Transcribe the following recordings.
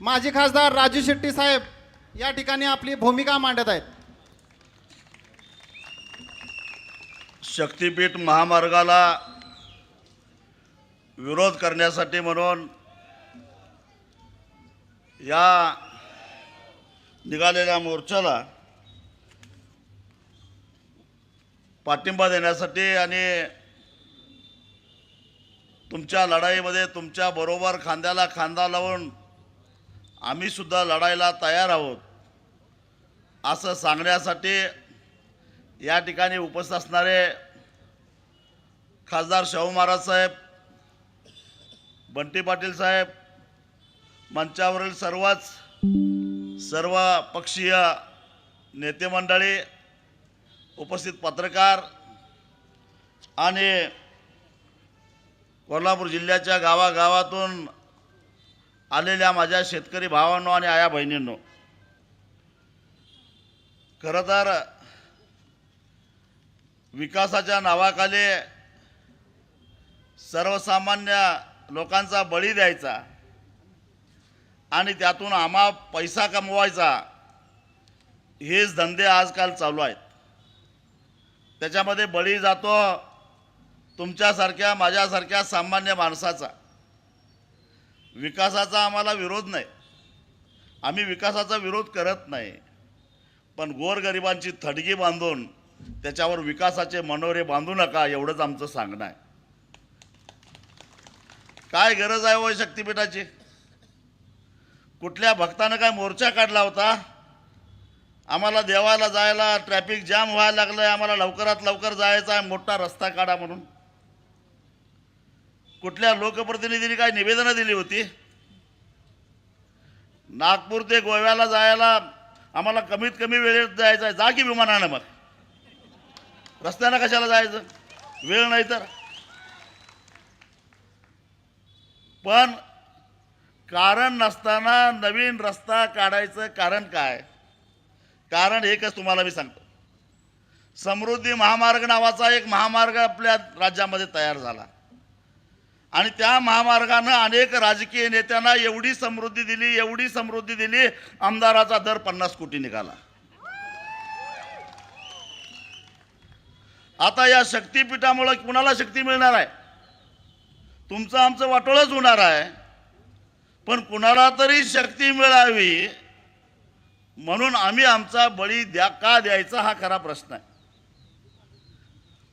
माजी खासदार राजू शेट्टी साहेब या ठिकाणी आपली भूमिका मांडत आहेत. शक्तीपीठ महामार्गाला विरोध करण्यासाठी म्हणून या निघालेल्या मोर्चाला पाठिंबा देण्यासाठी आणि तुमच्या लढाईमध्ये तुमच्या बरोबर खांद्याला खांदा लावून आम्ही सुद्धा लढायला तयार आहोत. असं सांगण्यासाठी या ठिकाणी उपस्थित असणारे खासदार शाहू महाराज साहेब बंटी पाटील साहेब मंचावरील सर्वच सर्व पक्षीय नेते मंडळी उपस्थित पत्रकार आणि कोल्हापूर जिल्ह्याच्या गावागावातून आलेल्या माझ्या शेतकरी भावांनो आणि आया बहिणींनो खरं तर विकासाच्या नावाखाली सर्वसामान्य लोकांचा बळी द्यायचा आणि त्यातून आम्हा पैसा कमवायचा हेच धंदे आजकाल चालू आहेत. त्याच्यामध्ये बळी जातो तुमच्यासारख्या माझ्यासारख्या सामान्य माणसाचा. विकासाचा आम्हाला विरोध नाही. आम्ही विकासाचा विरोध करत नाही. पण गोरगरिबांची थडगी बांधून त्याच्यावर विकासाचे मनोरे बांधू नका एवढंच आमचं सांगणं आहे. काय गरज आहे हो वय शक्तीपीठाची? कुठल्या भक्तानं काय मोर्चा काढला होता? आम्हाला देवाला जायला ट्रॅफिक जाम व्हायला लागलं आहे आम्हाला लवकरात लवकर जायचं आहे मोठा रस्ता काढा म्हणून. कुठल्या लोकप्रतिनिधींनी काय निवेदनं दिली होती? नागपूर ते गोव्याला जायला आम्हाला कमीत कमी वेळेत जायचं आहे. जा की विमानानं मग. रस्त्यानं कशाला जायचं? वेळ नाही तर. पण कारण नसताना नवीन रस्ता काढायचं कारण काय? कारण एकच तुम्हाला मी सांगतो. समृद्धी महामार्ग नावाचा एक महामार्ग आपल्या राज्यामध्ये तयार झाला. आणि त्या महामार्गानं अनेक राजकीय नेत्यांना एवढी समृद्धी दिली एवढी समृद्धी दिली आमदाराचा दर पन्नास कोटी निघाला. आता या शक्तीपीठामुळे कुणाला शक्ती मिळणार आहे? तुमचं आमचं वाटोळच होणार आहे. पण कुणाला तरी शक्ती मिळावी म्हणून आम्ही आमचा बळी द्या का द्यायचा हा खरा प्रश्न आहे.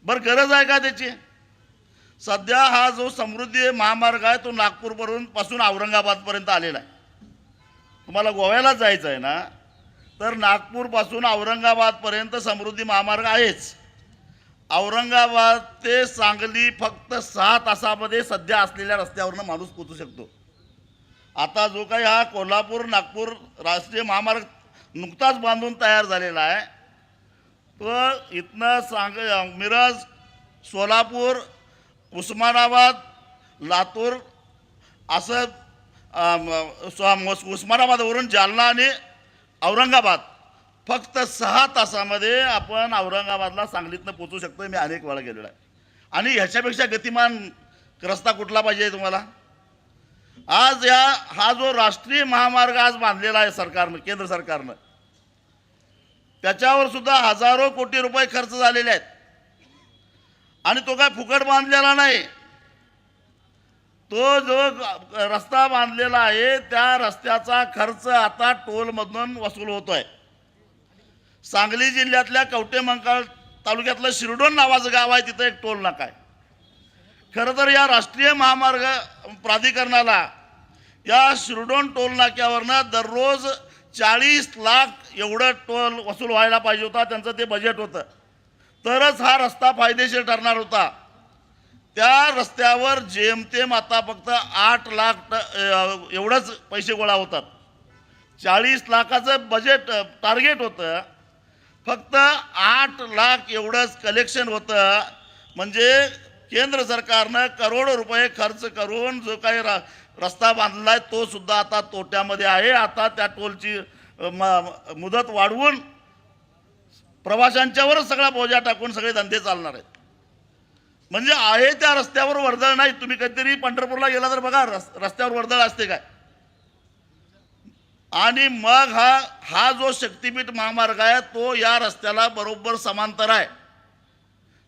बरं गरज आहे का त्याची? सध्या हा जो समृद्धी महामार्ग आहे तो नागपूरवरून पासून औरंगाबादपर्यंत आलेला आहे. तुम्हाला गोव्याला जायचं आहे ना तर नागपूरपासून औरंगाबादपर्यंत समृद्धी महामार्ग आहेच. औरंगाबाद ते सांगली फक्त सहा तासामध्ये सध्या असलेल्या रस्त्यावरनं माणूस पोचू शकतो. आता जो काही हा कोल्हापूर नागपूर राष्ट्रीय महामार्ग नुकताच बांधून तयार झालेला आहे तो इथनं सांग मिरज सोलापूर उस्मानाबाद लातूर असं उस्मानाबादवरून जालना आणि औरंगाबाद. फक्त सहा तासामध्ये आपण औरंगाबादला सांगलीतनं पोचू शकतो मी अनेक वेळा गेलेलो आहे. आणि ह्याच्यापेक्षा गतिमान रस्ता कुठला पाहिजे तुम्हाला? आज या हा जो राष्ट्रीय महामार्ग आज बांधलेला आहे सरकारनं केंद्र सरकारनं त्याच्यावर सुद्धा हजारो कोटी रुपये खर्च झालेले आहेत. आणि तो काय फुकट बांधलेला नाही. तो जो ग- रस्ता बांधलेला आहे त्या रस्त्याचा खर्च आता टोलमधून वसूल होतो आहे सांगली जिल्ह्यातल्या कवटे मंकाळ तालुक्यातलं शिरडोन नावाचं गाव आहे तिथं एक टोल नाका आहे. खरं तर या राष्ट्रीय महामार्ग प्राधिकरणाला या शिरडोन टोल नाक्यावरनं दररोज चाळीस लाख एवढं टोल वसूल व्हायला पाहिजे होता त्यांचं ते बजेट होतं. तरच हा रस्ता फायदेशीर ठरणार होता. त्या रस्त्यावर जेमतेम आता फक्त आठ लाख ट एवढंच पैसे गोळा होतात. चाळीस लाखाचं बजेट टार्गेट होतं. फक्त आठ लाख एवढंच कलेक्शन होतं. म्हणजे केंद्र सरकारनं करोडो रुपये खर्च करून जो काही रा रस्ता बांधला आहे तो सुद्धा आता तोट्यामध्ये आहे. आता त्या टोलची म- मुदत वाढवून प्रवाशांच्यावरच सगळा बोजा टाकून सगळे धंदे चालणार आहेत. म्हणजे आहे त्या रस्त्यावर वर्दळ नाही. तुम्ही कधीतरी पंढरपूरला गेला तर बघा रस रस्त्यावर वर्दळ असते काय? आणि मग हा हा जो शक्तीपीठ महामार्ग आहे तो या रस्त्याला बरोबर समांतर आहे.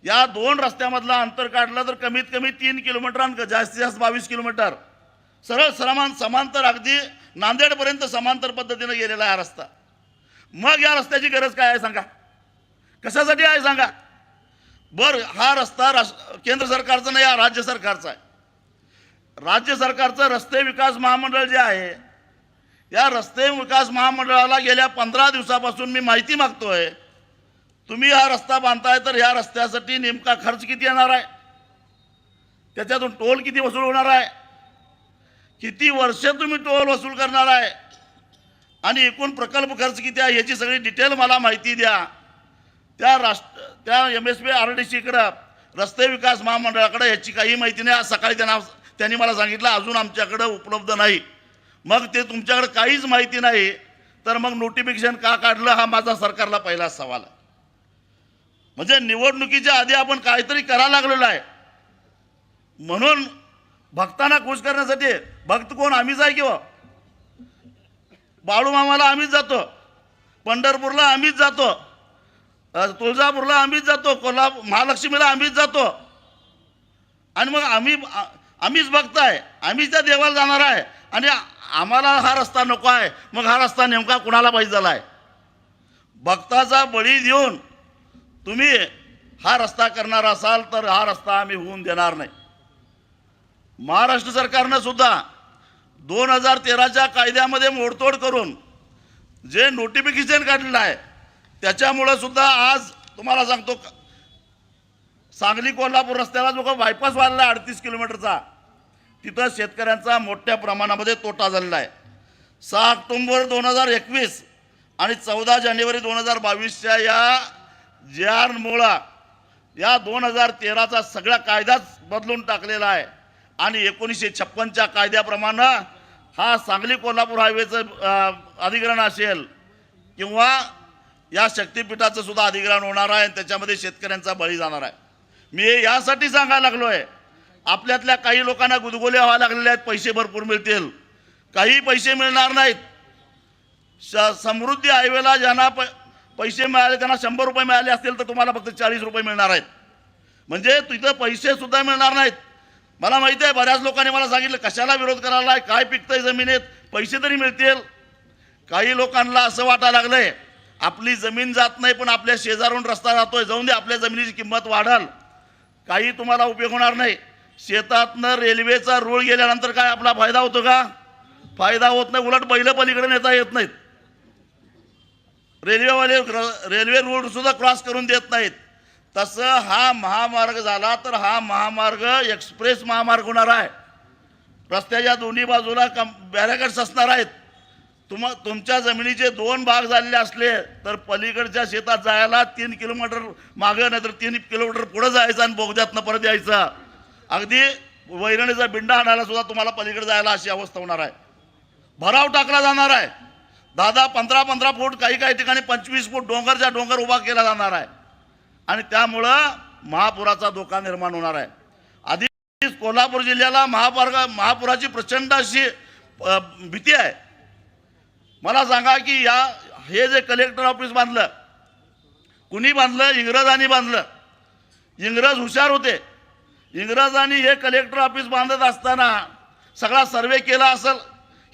या दोन रस्त्यामधला अंतर काढलं तर कमीत कमी तीन किलोमीटर आणि जास्तीत जास्त बावीस किलोमीटर. सरळ समान समांतर अगदी नांदेडपर्यंत समांतर पद्धतीनं गेलेला आहे हा रस्ता. मग या रस्त्याची गरज काय आहे सांगा? कशासाठी आहे सांगा? बर हा रस्ता रास केंद्र सरकारचा नाही हा राज्य सरकारचा आहे. राज्य सरकारचं रस्ते विकास महामंडळ जे आहे या रस्ते विकास महामंडळाला गेल्या पंधरा दिवसापासून मी माहिती मागतोय तुम्ही हा रस्ता बांधताय तर या रस्त्यासाठी नेमका खर्च किती येणार आहे? त्याच्यातून टोल किती वसूल होणार आहे? किती वर्ष तुम्ही टोल वसूल करणार आहे? आणि एकूण प्रकल्प खर्च किती आहे याची सगळी डिटेल मला माहिती द्या. त्या राष्ट्र त्या M S P R D सीकडं रस्ते विकास महामंडळाकडे ह्याची काही माहिती नाही. आज सकाळी त्यांना त्यांनी मला सांगितलं अजून आमच्याकडं उपलब्ध नाही. मग ते तुमच्याकडे काहीच माहिती नाही. तर मग नोटिफिकेशन का काढलं हा माझा सरकारला पहिला सवाल. आहे म्हणजे निवडणुकीच्या आधी आपण काहीतरी करायला लागलेलो आहे. म्हणून भक्तांना खुश करण्यासाठी भक्त कोण? आम्हीच आहे किंवा? बाळूमामाला आम्हीच जातो. पंढरपूरला आम्हीच जातो. तुळजापूरला आम्हीच जातो कोल्हापूर महालक्ष्मीला आम्हीच जातो. आणि मग आम्ही आम्हीच बघताय आम्हीच त्या देवाला जाणार आहे. आणि आम्हाला हा रस्ता नको आहे. मग हा रस्ता नेमका कुणाला पाहिजे झाला आहे भक्ताचा बळी देऊन तुम्ही हा रस्ता करणार असाल तर हा रस्ता आम्ही होऊन देणार नाही. महाराष्ट्र सरकारनं सुद्धा दोन हजार तेराच्या कायद्यामध्ये मोडतोड करून जे नोटिफिकेशन काढलेलं आहे त्याच्यामुळं सुद्धा आज तुम्हाला सांगतो सांगली कोल्हापूर रस्त्याला जो बायपास वाढला आहे अडतीस किलोमीटरचा तिथं शेतकऱ्यांचा मोठ्या प्रमाणामध्ये तोटा झालेला आहे. सहा ऑक्टोंबर दोन हजार एकवीस आणि चौदा जानेवारी दोन हजार बावीसच्या या जे या दोन हजार तेराचा सगळा कायदाच बदलून टाकलेला आहे. आणि एकोणीसशे छप्पनच्या कायद्याप्रमाणे हा सांगली कोल्हापूर हायवेचं अधिग्रहण असेल किंवा या शक्तीपीठाचं सुद्धा अधिग्रहण होणार आहे आणि त्याच्यामध्ये शेतकऱ्यांचा बळी जाणार आहे. मी हे यासाठी सांगायला लागलो आहे आपल्यातल्या काही लोकांना गुदगुल्या व्हायला लागलेल्या आहेत पैसे भरपूर मिळतील. काही पैसे मिळणार नाहीत. श समृद्धी हायवेला ज्यांना प पैसे मिळाले त्यांना शंभर रुपये मिळाले असतील तर तुम्हाला फक्त चाळीस रुपये मिळणार आहेत. म्हणजे तिथं पैसेसुद्धा मिळणार नाहीत. मला माहिती आहे बऱ्याच लोकांनी मला सांगितलं कशाला विरोध करायला आहे काय पिकतंय जमिनीत? पैसे तरी मिळतील. काही लोकांना असं वाटायला लागलं आहे आपली जमीन जात नाही पण आपल्या शेजारून रस्ता जातोय जाऊन दे आपल्या जमिनीची किंमत वाढाल. काही तुम्हाला उपयोग होणार नाही. शेतातनं रेल्वेचा रूळ गेल्यानंतर काय आपला फायदा होतो का? फायदा होत नाही उलट बैल पलीकडे नेता येत नाहीत. रेल्वेवाले रेल्वे रूळ सुद्धा क्रॉस करून देत नाहीत. तसं हा महामार्ग झाला तर हा महामार्ग एक्सप्रेस महामार्ग होणार आहे. रस्त्याच्या दोन्ही बाजूला कम बॅरिकेड्स असणार आहेत. तुम तुमच्या जमिनीचे दोन भाग झालेले असले तर पलीकडच्या शेतात जायला तीन किलोमीटर मागं नाही तर तीन किलोमीटर पुढं जायचं आणि बोगद्यातनं परत यायचं. अगदी वैरणीचा बिंडा आणायला सुद्धा तुम्हाला पलीकडे जायला अशी अवस्था होणार आहे. भराव टाकला जाणार आहे. दहा पंधरा पंधरा फूट काही काही ठिकाणी पंचवीस फूट डोंगरच्या डोंगर उभा केला जाणार आहे. आणि त्यामुळं महापुराचा धोका निर्माण होणार आहे. आधी कोल्हापूर जिल्ह्याला महामार्ग महापुराची प्रचंड अशी भीती आहे. मला सांगा की या हे जे कलेक्टर ऑफिस बांधलं कुणी बांधलं? इंग्रजांनी बांधलं. इंग्रज हुशार होते. इंग्रजांनी हे कलेक्टर ऑफिस बांधत असताना सगळा सर्वे केला असेल.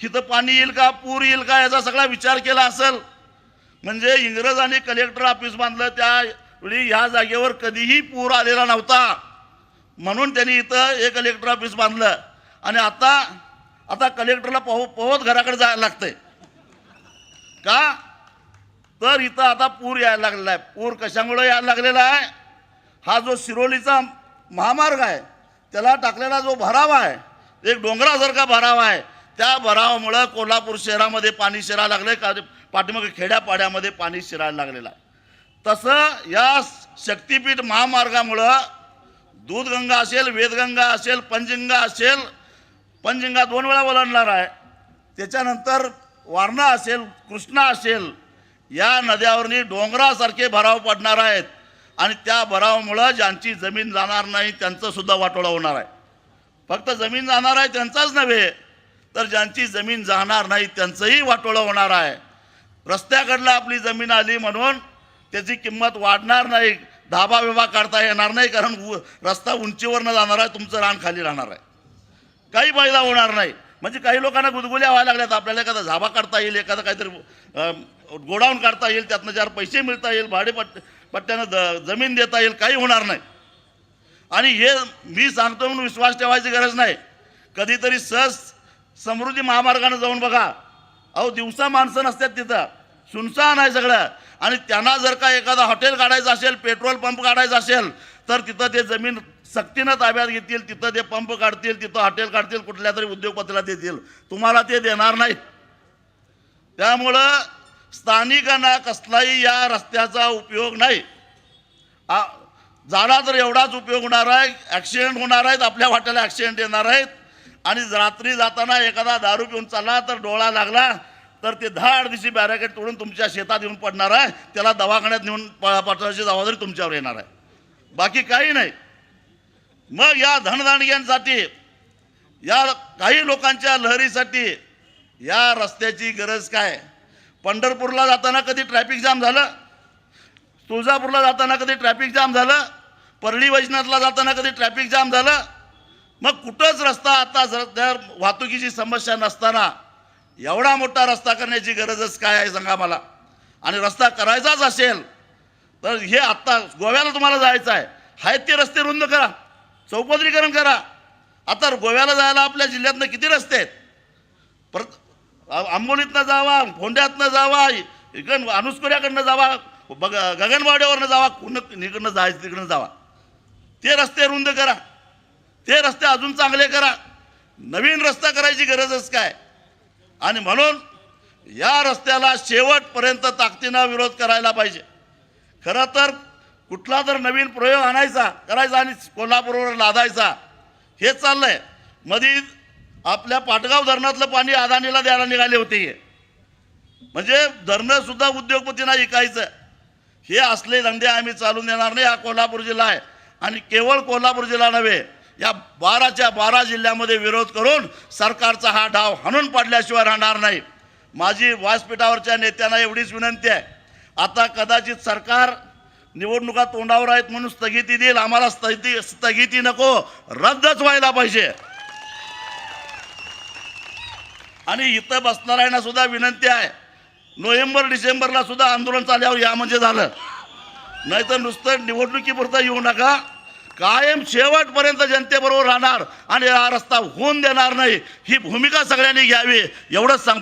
इथं पाणी येईल का? पूर येईल का? याचा सगळा विचार केला असेल. म्हणजे इंग्रजांनी कलेक्टर ऑफिस बांधलं. त्यावेळी ह्या जागेवर कधीही पूर आलेला नव्हता. म्हणून त्यांनी इथं हे कलेक्टर ऑफिस बांधलं. आणि आता आता कलेक्टरला पोह पोहत घराकडे जायला लागतंय. का? तर इथं आता पूर यायला लागलेला आहे. पूर कशामुळे यायला लागलेला आहे? हा जो शिरोलीचा महामार्ग आहे त्याला टाकलेला जो भराव आहे एक डोंगरासारखा भराव आहे त्या भरावामुळं कोल्हापूर शहरामध्ये पाणी शिरायला लागले का पाठीमागे खेड्यापाड्यामध्ये पाणी शिरायला लागलेलं आहे. तसं या शक्तीपीठ महामार्गामुळं दूधगंगा असेल वेदगंगा असेल पंचगंगा असेल पंचगंगा दोन वेळा वलंडणार आहे. त्याच्यानंतर वारणा असेल कृष्णा असेल या नद्यावरनी डोंगरासारखे भराव पडणार आहेत. आणि त्या भरावामुळं ज्यांची जमीन जाणार नाही त्यांचंसुद्धा वाटोळा होणार आहे. फक्त जमीन जाणार आहे त्यांचाच नव्हे तर ज्यांची जमीन जाणार नाही त्यांचंही वाटोळं होणार आहे. रस्त्याकडला आपली जमीन आली म्हणून त्याची किंमत वाढणार नाही धाबा बिबा काढता येणार नाही कारण उ- रस्ता उंचीवरनं जाणार आहे तुमचं रान खाली राहणार आहे. काही फायदा होणार नाही. म्हणजे काही लोकांना गुदगुल्या व्हायला लागल्यात. आपल्याला एखादा झाबा काढता येईल एखादा काहीतरी गोडाऊन काढता येईल त्यातनं चार पैसे मिळता येईल भाडेपट्ट पट्ट्यानं द जमीन देता येईल काही होणार नाही. आणि हे मी सांगतो म्हणून विश्वास ठेवायची गरज नाही. कधीतरी सहज समृद्धी महामार्गानं जाऊन बघा. अहो दिवसा माणसं नसतात तिथं. सुनसान आहे सगळं. आणि त्यांना जर का एखादा हॉटेल काढायचं असेल पेट्रोल पंप काढायचा असेल तर तिथं ते जमीन सक्तीनं ताब्यात घेतील तिथं ते पंप काढतील तिथं हॉटेल काढतील कुठल्या तरी उद्योगपतीला देतील. तुम्हाला ते देणार नाही त्यामुळं स्थानिकांना कसलाही या रस्त्याचा उपयोग नाही. आ- झाला तर एवढाच उपयोग होणार आहे ॲक्सिडेंट होणार आहेत आपल्या वाट्याला ॲक्सिडेंट येणार आहेत. आणि रात्री जाताना एखादा दारू पिऊन चालला तर डोळा लागला तर ते धाड दिवशी बॅरिकेड तोडून तुमच्या शेतात येऊन पडणार आहे. त्याला दवाखान्यात नेऊन प- जबाबदारी तुमच्यावर येणार आहे. बाकी काही नाही. मग या धनदांडग्यांसाठी या काही लोकांच्या लहरीसाठी या रस्त्याची गरज काय? पंढरपूरला जाताना कधी ट्रॅफिक जाम झालं? तुळजापूरला जाताना कधी ट्रॅफिक जाम झालं? परळी वैजनाथला जाताना कधी ट्रॅफिक जाम झालं? मग कुठंच रस्ता आता सध्या वाहतुकीची समस्या नसताना एवढा मोठा रस्ता करण्याची गरजच काय आहे सांगा मला? आणि रस्ता करायचाच असेल तर हे आत्ता गोव्याला तुम्हाला जायचं आहे. आहेत ते रस्ते रुंद करा. चौपदरीकरण करा. आता गोव्याला जायला आपल्या जिल्ह्यातनं किती रस्ते आहेत? परत आंबोलीतनं जावा फोंड्यातनं जावा इकडं अनुस्कुऱ्याकडनं जावा बग गगनबावड्यावरनं जावा कुण इकडनं जायचं तिकडनं जावा. ते रस्ते रुंद करा. ते रस्ते अजून चांगले करा. नवीन रस्ता करायची गरजच काय? आणि म्हणून या रस्त्याला शेवटपर्यंत ताकदीनं विरोध करायला पाहिजे. खरं तर कुठला तर नवीन प्रयोग आणायचा करायचा आणि कोल्हापूरवर लादायचा. हे आहे मधी आपल्या पाटगाव धरणातलं पाणी अदानीला द्यायला निघाले होते हे. म्हणजे धरणंसुद्धा उद्योगपतींना ऐकायचं हे असले धंदे आम्ही चालून देणार नाही. हा कोल्हापूर जिल्हा आहे. आणि केवळ कोल्हापूर जिल्हा नव्हे या बाराच्या बारा जिल्ह्यामध्ये विरोध करून सरकारचा हा डाव हाणून पाडल्याशिवाय राहणार नाही. माझी व्यासपीठावरच्या नेत्यांना एवढीच विनंती आहे. आता कदाचित सरकार निवडणुका तोंडावर आहेत म्हणून स्थगिती देईल. आम्हाला स्थगिती स्थगिती नको. रद्दच व्हायला पाहिजे. आणि इथं बसणाऱ्यांना सुद्धा विनंती आहे. नोव्हेंबर डिसेंबरला सुद्धा आंदोलन चालल्यावर या म्हणजे झालं. नाहीतर नुसतं निवडणुकीपुरतं येऊ नका. कायम शेवटपर्यंत जनतेबरोबर राहणार आणि हा रस्ता होऊन देणार नाही. ही भूमिका सगळ्यांनी घ्यावी. एवढंच सांगतो.